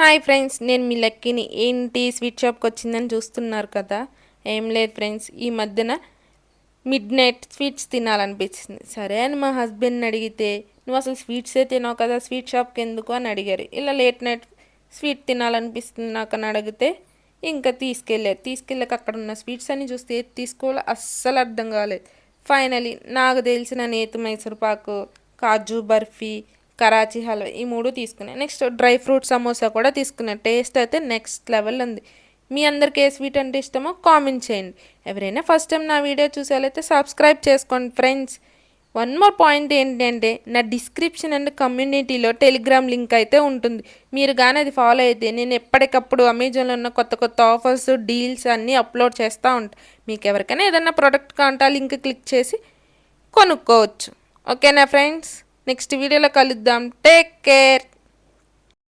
Hi friends నేను మీ లక్కీని. ఏంటి sweet షాప్కి వచ్చిందని చూస్తున్నారు కదా? ఏం లేదు ఫ్రెండ్స్ ఈ మధ్యన మిడ్ నైట్ స్వీట్స్ తినాలనిపించింది. సరే అని మా హస్బెండ్ని అడిగితే నువ్వు అసలు స్వీట్సే తినావు కదా స్వీట్ షాప్కి ఎందుకు? అని అడిగారు. ఇలా లేట్ నైట్ స్వీట్ తినాలనిపిస్తుంది నాకు అని అడిగితే ఇంకా తీసుకెళ్ళారు తీసుకెళ్ళాక అక్కడ ఉన్న స్వీట్స్ అన్ని చూస్తే ఏది తీసుకోవాలో అస్సలు అర్థం కాలేదు. ఫైనలీ నాకు తెలిసిన నేతి మైసూర్పాకు కాజు బర్ఫీ కరాచీ హల్వా ఈ మూడు తీసుకున్నాను నెక్స్ట్ డ్రై ఫ్రూట్ సమోసా కూడా తీసుకున్నాను టేస్ట్ అయితే నెక్స్ట్ లెవెల్ ఉంది. మీ అందరికి ఏ స్వీట్ అంటే ఇష్టమో కామెంట్ చేయండి. ఎవరైనా ఫస్ట్ టైం నా వీడియో చూసేవాళ్ళైతే సబ్స్క్రైబ్ చేసుకోండి ఫ్రెండ్స్. వన్ మోర్ పాయింట్ ఏంటంటే నా డిస్క్రిప్షన్ అండ్ కమ్యూనిటీలో టెలిగ్రామ్ లింక్ అయితే ఉంటుంది. మీరు కానీ అది ఫాలో అయితే నేను ఎప్పటికప్పుడు అమెజాన్లో ఉన్న కొత్త కొత్త ఆఫర్స్ డీల్స్ అన్నీ అప్లోడ్ చేస్తూ ఉంటాను మీకు ఎవరికైనా ఏదైనా ప్రోడక్ట్ కాంటా లింక్ క్లిక్ చేసి కొనుక్కోవచ్చు. ఓకేనా ఫ్రెండ్స్? నెక్స్ట్ వీడియోలో కలుద్దాం. Take care